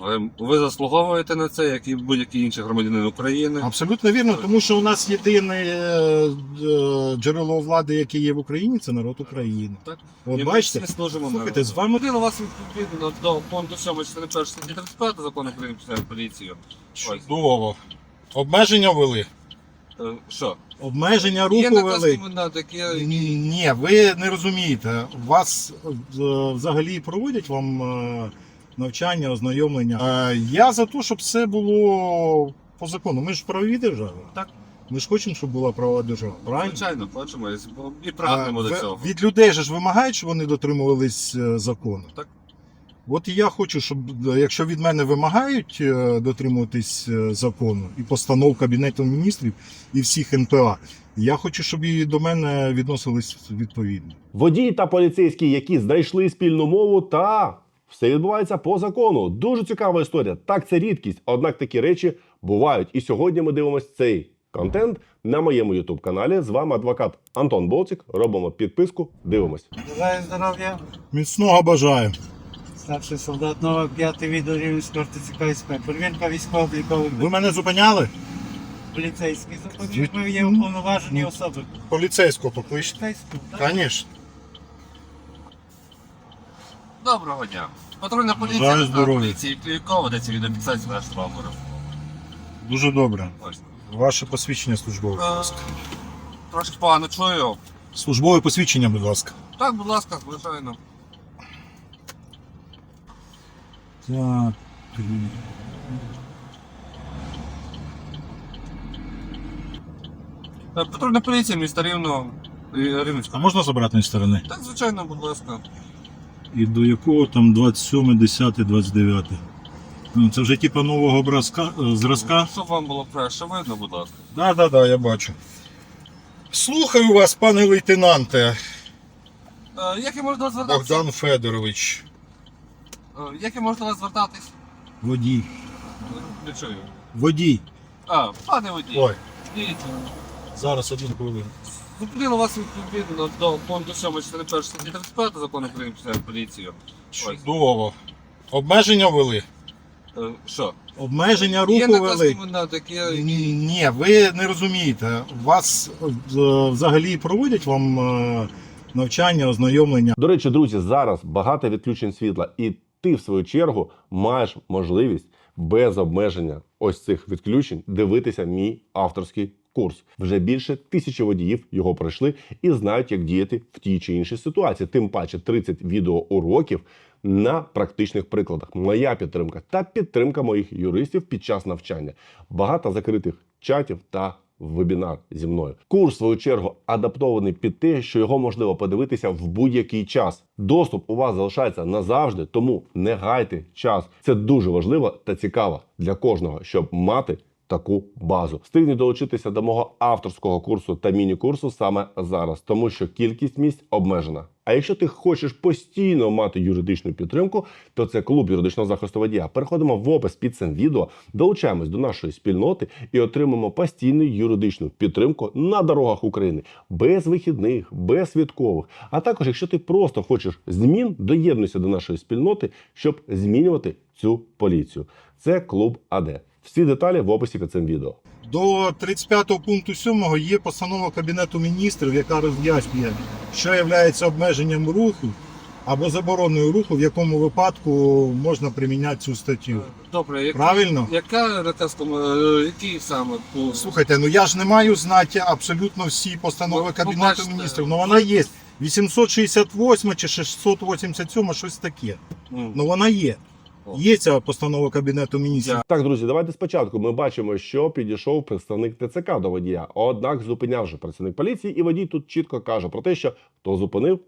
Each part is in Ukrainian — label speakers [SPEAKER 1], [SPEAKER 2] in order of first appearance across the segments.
[SPEAKER 1] Але ви заслуговуєте на це, як і будь-який інший громадянин України.
[SPEAKER 2] Абсолютно вірно, тому що у нас єдине е, е, джерело влади, яке є в Україні, це народ України.
[SPEAKER 1] Так.
[SPEAKER 2] От
[SPEAKER 1] І ми
[SPEAKER 2] бачите,
[SPEAKER 1] всі служимо
[SPEAKER 2] слухайте,
[SPEAKER 1] народу.
[SPEAKER 2] з вами
[SPEAKER 1] Людина у вас відповідно до пункту 7 частини 1 статті 35 закону України про поліцію. Ось.
[SPEAKER 2] чудово. Обмеження ввели.
[SPEAKER 1] Е, Що?
[SPEAKER 2] Обмеження
[SPEAKER 1] Є
[SPEAKER 2] руху
[SPEAKER 1] наказ
[SPEAKER 2] ввели.
[SPEAKER 1] коменданта, який
[SPEAKER 2] Ні, ні, ви не розумієте. Вас е, взагалі проводять вам е, навчання, ознайомлення. Е, Я за те, щоб все було по закону. Ми ж правові держави.
[SPEAKER 1] Так.
[SPEAKER 2] Ми ж хочемо, щоб була правова держава. Правильно?
[SPEAKER 1] звичайно хочемо і- прагнемо до цього.
[SPEAKER 2] Від людей же ж вимагають, щоб вони дотримувались е, закону.
[SPEAKER 1] Так.
[SPEAKER 2] От я хочу, щоб е, якщо від мене вимагають дотримуватись закону і постанов Кабінету міністрів і всіх НПА, я хочу, щоб і до мене відносились відповідно.
[SPEAKER 3] Водії та поліцейські, які знайшли спільну мову, та все відбувається по закону. Дуже цікава історія. Так, це рідкість, однак такі речі бувають. І сьогодні ми дивимося цей контент на моєму youtube каналі. З вами адвокат Антон Болцик. Робимо підписку, дивимось.
[SPEAKER 4] Бажаю здоров'я.
[SPEAKER 2] Міцного бажаю.
[SPEAKER 4] Старший солдат Новак, п'ятий відділ Рівненського РТЦК СП. Перевірка військово-облікових
[SPEAKER 2] Ви мене зупиняли?
[SPEAKER 4] поліцейських зупинів. Ми є уповноважені особи.
[SPEAKER 2] Поліцейського покличте.
[SPEAKER 4] Поліцейську, так?
[SPEAKER 2] Звісно.
[SPEAKER 1] Доброго дня. Патрульна поліція
[SPEAKER 2] Бажаю здоров'я.
[SPEAKER 1] поліції Клюйкова, ведеться відеофіксація нашого номеру.
[SPEAKER 2] Дуже добре.
[SPEAKER 1] Ось.
[SPEAKER 2] Ваше посвідчення службове. будь
[SPEAKER 1] Е,
[SPEAKER 2] ласка.
[SPEAKER 1] Трошки погано чую.
[SPEAKER 2] Службове посвідчення, будь ласка.
[SPEAKER 1] Так, будь ласка, звичайно.
[SPEAKER 2] Так.
[SPEAKER 1] Е, Патрульна поліція міста Рівного і
[SPEAKER 2] А
[SPEAKER 1] Рівненського.
[SPEAKER 2] можна з обратної сторони?
[SPEAKER 1] Так, звичайно, будь ласка.
[SPEAKER 2] І до якого там 27, 10, 29. Ну, це вже типа нового образка, е, зразка.
[SPEAKER 1] Щоб вам було краще видно, будь ласка.
[SPEAKER 2] Так, так, так, я бачу. Слухаю вас, пане лейтенанте
[SPEAKER 1] Е, Як я можу до вас звертатися?
[SPEAKER 2] Богдан Федорович.
[SPEAKER 1] Е, Як я можу до вас звертатись?
[SPEAKER 2] Водій.
[SPEAKER 1] Не чую.
[SPEAKER 2] Водій.
[SPEAKER 1] А, пане водій.
[SPEAKER 2] Ой,
[SPEAKER 1] Дивіться.
[SPEAKER 2] зараз одну хвилину.
[SPEAKER 1] Зупинили вас відповідно до пункту 7 частини 1 статті 35 закону України про поліцію.
[SPEAKER 2] Чудово. Обмеження ввели.
[SPEAKER 1] Е, Що?
[SPEAKER 2] Обмеження
[SPEAKER 1] Є
[SPEAKER 2] руху
[SPEAKER 1] наказ
[SPEAKER 2] ввели.
[SPEAKER 1] коменданта, який
[SPEAKER 2] Ні, ні, ви не розумієте. Вас е, взагалі проводять вам е, навчання, ознайомлення.
[SPEAKER 3] До речі, друзі, зараз багато відключень світла, і ти, в свою чергу, маєш можливість без обмеження ось цих відключень дивитися мій авторський курс. Вже більше тисячі водіїв його пройшли і знають, як діяти в тій чи іншій ситуації. Тим паче 30 відеоуроків на практичних прикладах. Моя підтримка та підтримка моїх юристів під час навчання. Багато закритих чатів та вебінар зі мною. Курс, в свою чергу, адаптований під те, що його можливо подивитися в будь-який час. Доступ у вас залишається назавжди, тому не гайте час. Це дуже важливо та цікаво для кожного, щоб мати. Таку базу встигніть долучитися до мого авторського курсу та міні-курсу саме зараз, тому що кількість місць обмежена. А якщо ти хочеш постійно мати юридичну підтримку, то це клуб юридичного захисту водія. Переходимо в опис під цим відео, долучаємось до нашої спільноти і отримаємо постійну юридичну підтримку на дорогах України без вихідних, без святкових. А також, якщо ти просто хочеш змін, доєднуйся до нашої спільноти, щоб змінювати цю поліцію. Це клуб АД. Всі деталі в описі під цим відео.
[SPEAKER 2] До 35 пункту 7 є постанова Кабінету міністрів, яка роз'яснює, що є обмеженням руху або забороною руху, в якому випадку можна приміняти цю статтю.
[SPEAKER 1] Добре, як...
[SPEAKER 2] Правильно?
[SPEAKER 1] яка наказ який саме пункт?
[SPEAKER 2] Слухайте, ну я ж не маю знати абсолютно всі постанови
[SPEAKER 1] Ну,
[SPEAKER 2] Кабінету
[SPEAKER 1] побачите.
[SPEAKER 2] міністрів. Ну вона є. 868 чи 687, щось таке.
[SPEAKER 1] М.
[SPEAKER 2] Ну вона є.
[SPEAKER 1] О.
[SPEAKER 2] Є ця постанова Кабінету міністрів.
[SPEAKER 3] Так, друзі, давайте спочатку. Ми бачимо, що підійшов представник ТЦК до водія. Однак зупиняв же працівник поліції, і водій тут чітко каже про те, що хто зупинив,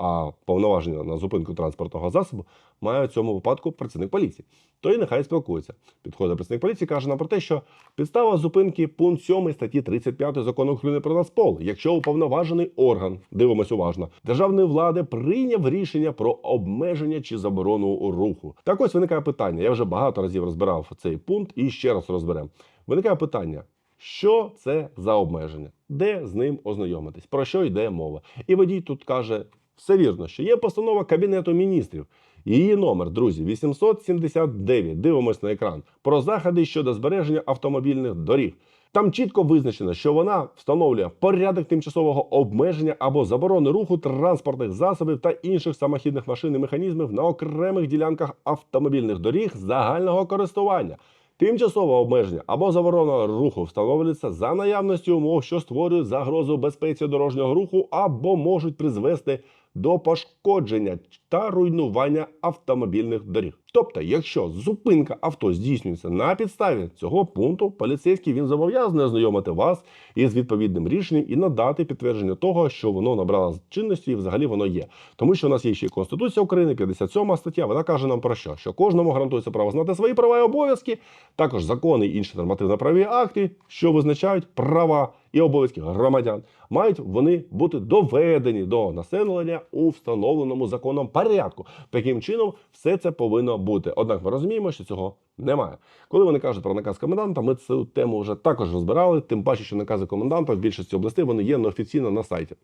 [SPEAKER 3] а повноваження на зупинку транспортного засобу має в цьому випадку працівник поліції. То і нехай спілкується. Підходить працівник поліції, каже нам про те, що підстава зупинки пункт 7 статті 35 закону України про Нацпол. Якщо уповноважений орган, дивимось уважно, державної влади прийняв рішення про обмеження чи заборону руху. Так ось виникає питання. Я вже багато разів розбирав цей пункт і ще раз розберемо. Виникає питання. Що це за обмеження? Де з ним ознайомитись? Про що йде мова? І водій тут каже: все вірно, що є постанова Кабінету міністрів, Її номер, друзі, 879. Дивимось на екран про заходи щодо збереження автомобільних доріг. Там чітко визначено, що вона встановлює порядок тимчасового обмеження або заборони руху транспортних засобів та інших самохідних машин і механізмів на окремих ділянках автомобільних доріг загального користування. Тимчасове обмеження або заборона руху встановлюється за наявності умов, що створюють загрозу безпеці дорожнього руху або можуть призвести до пошкодження та руйнування автомобільних доріг. Тобто, якщо зупинка авто здійснюється на підставі цього пункту, поліцейський він зобов'язаний ознайомити вас із відповідним рішенням і надати підтвердження того, що воно набрало чинності і взагалі воно є. Тому що у нас є ще Конституція України, 57 стаття. Вона каже нам про що? Що кожному гарантується право знати свої права і обов'язки, також закони і інші нормативно-правові акти, що визначають права і обов'язки громадян, мають вони бути доведені до населення у встановленому законом порядку. Таким чином, все це повинно бути. Однак ми розуміємо, що цього немає. Коли вони кажуть про наказ коменданта, ми цю тему вже також розбирали. Тим паче, що накази коменданта в більшості областей вони є неофіційно на сайті.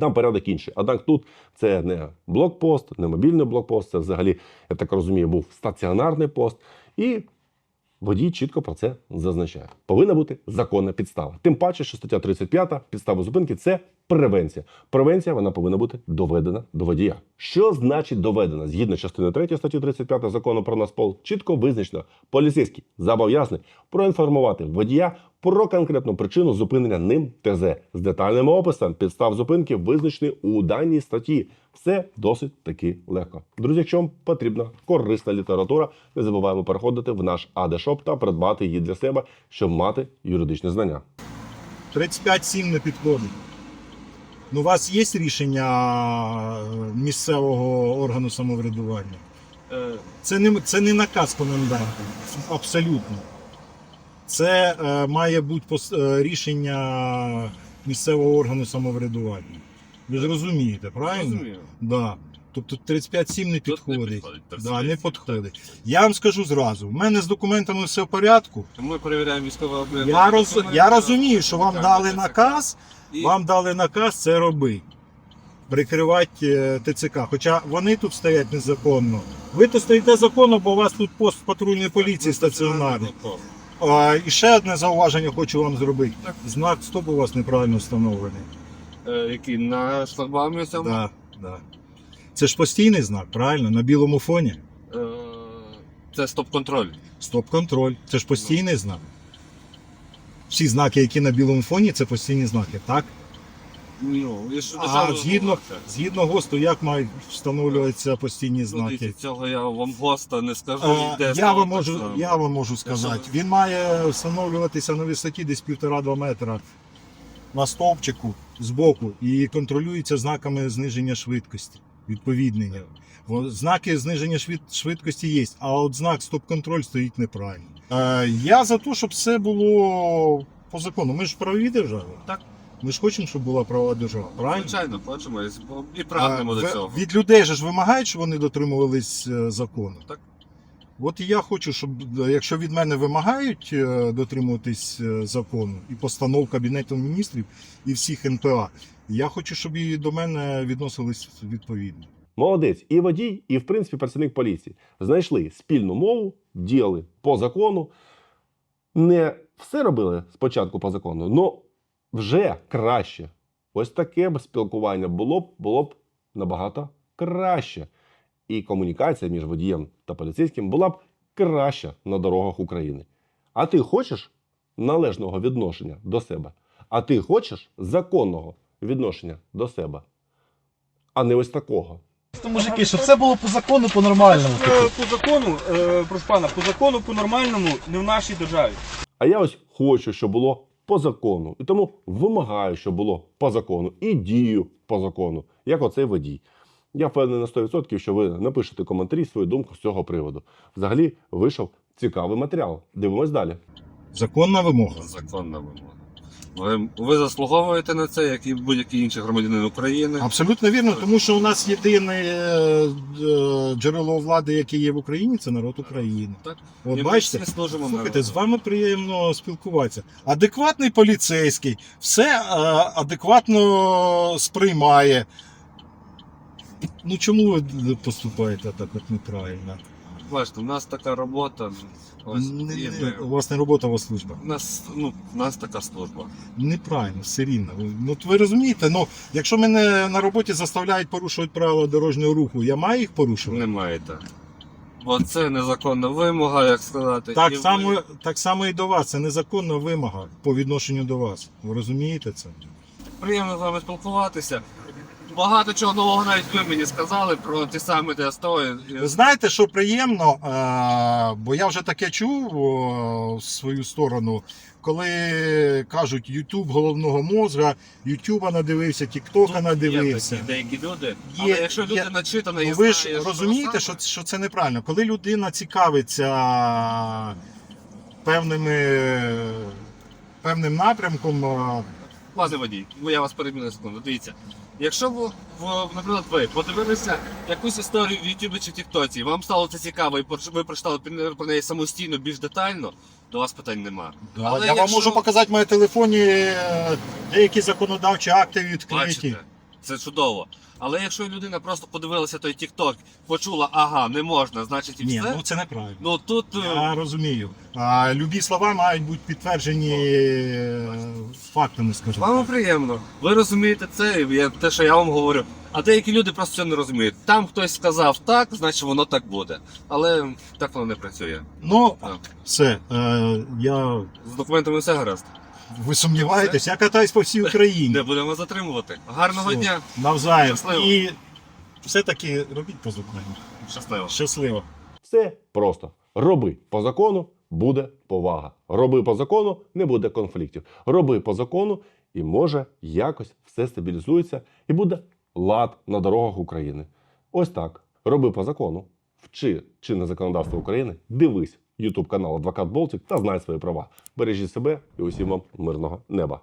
[SPEAKER 3] Там порядок інший. Однак тут це не блокпост, не мобільний блокпост, це взагалі, я так розумію, був стаціонарний пост. І водій чітко про це зазначає. Повинна бути законна підстава. Тим паче, що стаття 35 підстава зупинки це превенція. Превенція вона повинна бути доведена до водія. Що значить доведена? Згідно частини 3 статті 35 закону про Нацпол, чітко визначено, поліцейський зобов'язаний проінформувати водія про конкретну причину зупинення ним ТЗ з детальним описом підстав зупинки, визначений у даній статті. Все досить таки легко. Друзі, якщо вам потрібна корисна література, не забуваємо переходити в наш АД-шоп та придбати її для себе, щоб мати юридичне знання.
[SPEAKER 2] 35-7 не підходить. Ну, у вас є рішення е, місцевого органу самоврядування?
[SPEAKER 1] Е,
[SPEAKER 2] Це не, це не наказ коменданта. Абсолютно. Це е, має бути пос- е, рішення місцевого органу самоврядування. Ви ж розумієте, правильно?
[SPEAKER 1] розумію.
[SPEAKER 2] Да. Тобто 35-7 не підходить. да, не підходить. Я вам скажу зразу: в мене з документами все в порядку.
[SPEAKER 1] Тому ми перевіряємо військове облікове.
[SPEAKER 2] Я, роз, я розумію, що вам
[SPEAKER 1] Так,
[SPEAKER 2] дали наказ,
[SPEAKER 1] І
[SPEAKER 2] вам дали наказ це робити. Прикривати е, ТЦК. Хоча вони тут стоять незаконно. Ви тут стоїте законно, бо у вас тут пост патрульної поліції стаціонарний. А, і ще одне зауваження хочу вам зробити.
[SPEAKER 1] Так.
[SPEAKER 2] Знак стоп у вас неправильно встановлений.
[SPEAKER 1] Е, Який на шлагбаумі цьому?
[SPEAKER 2] Да, да. Це ж постійний знак, правильно? На білому фоні.
[SPEAKER 1] Е, Це стоп-контроль.
[SPEAKER 2] Стоп-контроль. Це ж постійний знак. Всі знаки, які на білому фоні, це постійні знаки, так?
[SPEAKER 1] Ну, і що
[SPEAKER 2] А згідно, згідно ГОСТу, як мають встановлюватися постійні
[SPEAKER 1] Ну,
[SPEAKER 2] знаки?
[SPEAKER 1] Цього я вам госта не скажу.
[SPEAKER 2] Е,
[SPEAKER 1] де
[SPEAKER 2] я, вам можу, я вам можу сказати. Він має встановлюватися на висоті десь півтора-два метра на стовпчику збоку і контролюється знаками зниження швидкості. Відповіднення. Бо Знаки зниження швидкості є, а от знак стоп-контроль стоїть неправильно. Е, я за те, щоб все було по закону. Ми ж правові держави.
[SPEAKER 1] Так.
[SPEAKER 2] Ми ж хочемо, щоб була правова держава. Правильно?
[SPEAKER 1] Звичайно, хочемо і- прагнемо до цього.
[SPEAKER 2] Від людей же ж вимагають, щоб вони дотримувались е, закону.
[SPEAKER 1] Так.
[SPEAKER 2] От і я хочу, щоб е, якщо від мене вимагають е, дотримуватись закону і постанов Кабінету міністрів і всіх НПА, я хочу, щоб і до мене відносились відповідно.
[SPEAKER 3] Молодець, і водій, і в принципі працівник поліції знайшли спільну мову, діяли по закону. Не все робили спочатку по закону, але вже краще. Ось таке б спілкування було б було б набагато краще. І комунікація між водієм та поліцейським була б краща на дорогах України. А ти хочеш належного відношення до себе? А ти хочеш законного відношення до себе? А не ось такого.
[SPEAKER 5] Мужики, щоб це було по закону, по-нормальному. типу.
[SPEAKER 6] Е, По закону, е, прошу пана, по закону, по нормальному, не в нашій державі.
[SPEAKER 3] А я ось хочу, щоб було по закону. І тому вимагаю, щоб було по закону. І дію по закону, як оцей водій. Я впевнений на 100%, що ви напишете коментарі свою думку з цього приводу. Взагалі вийшов цікавий матеріал. Дивимось далі.
[SPEAKER 2] Законна вимога.
[SPEAKER 1] Законна вимога. Ви, ви заслуговуєте на це, як і будь-який інший громадянин України.
[SPEAKER 2] Абсолютно вірно, тому що у нас єдине е, е, джерело влади, яке є в Україні, це народ України.
[SPEAKER 1] Так.
[SPEAKER 2] От
[SPEAKER 1] І ми
[SPEAKER 2] бачите,
[SPEAKER 1] всі служимо
[SPEAKER 2] Слухайте,
[SPEAKER 1] народу.
[SPEAKER 2] з вами приємно спілкуватися. Адекватний поліцейський все е, адекватно сприймає. Ну чому ви поступаєте так от неправильно?
[SPEAKER 1] Бачите, у нас така робота. Ось,
[SPEAKER 2] Не-
[SPEAKER 1] і
[SPEAKER 2] не-
[SPEAKER 1] ми-
[SPEAKER 2] у вас не робота, у вас служба.
[SPEAKER 1] у нас, ну, у нас така служба.
[SPEAKER 2] Неправильно, все рівно. Ну от ви розумієте, ну якщо мене на роботі заставляють порушувати правила дорожнього руху, я маю їх порушувати?
[SPEAKER 1] Не маєте. Бо це незаконна вимога, як сказати.
[SPEAKER 2] Так
[SPEAKER 1] і ви-
[SPEAKER 2] само, так само і до вас. Це незаконна вимога по відношенню до вас. Ви розумієте це?
[SPEAKER 1] Приємно з вами спілкуватися. Багато чого нового навіть ви мені сказали про ті самі ДСТО. і-
[SPEAKER 2] Ви знаєте, що приємно, е, бо я вже таке чув в свою сторону, коли кажуть Ютуб головного мозга, Ютуба надивився, Тіктока
[SPEAKER 1] Є
[SPEAKER 2] надивився.
[SPEAKER 1] такі деякі люди.
[SPEAKER 2] Є-
[SPEAKER 1] але якщо люди
[SPEAKER 2] є-
[SPEAKER 1] начитані і
[SPEAKER 2] Ну, ви ж розумієте, що, що це неправильно. Коли людина цікавиться певними, певним напрямком,
[SPEAKER 1] Пане водій, ну я вас перебіг секунду. Дивіться. Якщо ви, в- наприклад, ви подивилися якусь історію в Ютубі чи Тіктоці, і вам стало це цікаво, і ви прочитали про- про неї самостійно більш детально, до вас питань нема.
[SPEAKER 2] да,
[SPEAKER 1] Але
[SPEAKER 2] я вам
[SPEAKER 1] якщо-
[SPEAKER 2] можу показати в моєму телефоні е, деякі законодавчі акти відкриті.
[SPEAKER 1] Бачите, це чудово. Але якщо людина просто подивилася той Тікток, почула, ага, не можна, значить і
[SPEAKER 2] Ні,
[SPEAKER 1] все.
[SPEAKER 2] ну це неправильно.
[SPEAKER 1] Ну тут е,
[SPEAKER 2] Я розумію. А любі слова мають бути підтверджені е, фактами, скажімо.
[SPEAKER 1] вам
[SPEAKER 2] так.
[SPEAKER 1] приємно. Ви розумієте це, і я- те, що я вам говорю. А деякі люди просто це не розуміють. Там хтось сказав так, значить воно так буде. Але так воно не працює.
[SPEAKER 2] Ну,
[SPEAKER 1] Так.
[SPEAKER 2] все, е, я...
[SPEAKER 1] З документами все гаразд.
[SPEAKER 2] Ви сумніваєтесь, я катаюсь по всій Україні.
[SPEAKER 1] Не будемо затримувати. Гарного
[SPEAKER 2] Все.
[SPEAKER 1] дня.
[SPEAKER 2] Навзаєм.
[SPEAKER 1] Щасливо.
[SPEAKER 2] І все-таки робіть по закону.
[SPEAKER 1] Щасливо.
[SPEAKER 2] Щасливо.
[SPEAKER 3] Все просто. Роби по закону, буде повага. Роби по закону, не буде конфліктів. Роби по закону, і може якось все стабілізується і буде лад на дорогах України. Ось так. Роби по закону. Вчи чинне законодавство України, дивись YouTube канал Адвокат Болтик та знай свої права. Бережіть себе і усім вам мирного неба.